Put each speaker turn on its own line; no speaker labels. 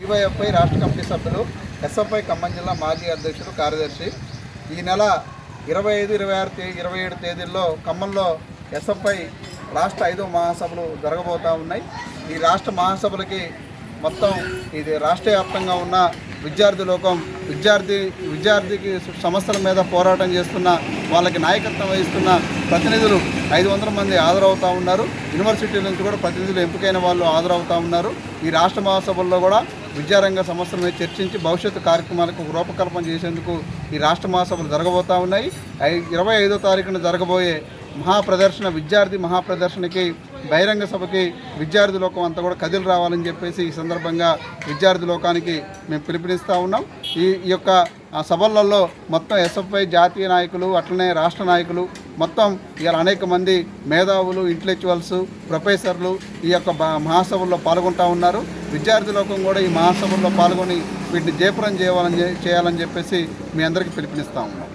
DYFI రాష్ట్ర committee సభ్యులు SFI Khammam జిల్లా మాజీ అధ్యక్షుడు కార్యదర్శి. ఈ నెల ఇరవై ఐదు ఇరవై ఆరు తేదీ ఇరవై ఏడు తేదీల్లో ఖమ్మంలో ఎస్ఎఫ్ఐ రాష్ట్ర ఐదో మహాసభలు జరగబోతూ ఉన్నాయి. ఈ రాష్ట్ర మహాసభలకి మొత్తం ఇది రాష్ట్ర వ్యాప్తంగా ఉన్న విద్యార్థి లోకం విద్యార్థి విద్యార్థికి సమస్యల మీద పోరాటం చేస్తున్న వాళ్ళకి నాయకత్వం వహిస్తున్న ప్రతినిధులు ఐదు వందల మంది హాజరవుతూ ఉన్నారు. యూనివర్సిటీ నుంచి కూడా ప్రతినిధులు ఎంపికైన వాళ్ళు హాజరవుతూ ఉన్నారు. ఈ రాష్ట్ర మహాసభల్లో కూడా విద్యారంగ సమస్యల మీద చర్చించి భవిష్యత్తు కార్యక్రమాలకు రూపకల్పన చేసేందుకు ఈ రాష్ట్ర మహాసభలు జరగబోతూ ఉన్నాయి. ఐ- ఇరవై ఐదో తారీఖున జరగబోయే మహాప్రదర్శన విద్యార్థి మహాప్రదర్శనకి బహిరంగ సభకి విద్యార్థి లోకం అంతా కూడా కదిలి రావాలని చెప్పేసి ఈ సందర్భంగా విద్యార్థి లోకానికి మేము పిలుపునిస్తూ ఉన్నాం. ఈ ఈ యొక్క ఆ సభలలో మొత్తం ఎస్ఎఫ్ఐ జాతీయ నాయకులు అట్లనే రాష్ట్ర నాయకులు మొత్తం ఇలా అనేక మంది మేధావులు ఇంటలెక్చువల్స్ ప్రొఫెసర్లు ఈ యొక్క మహాసభల్లో పాల్గొంటూ ఉన్నారు. విద్యార్థి లోకం కూడా ఈ మహాసభల్లో పాల్గొని వీటిని జయపురం చేయాలని చేయాలని చెప్పేసి మీ అందరికీ పిలుపునిస్తూ ఉన్నాం.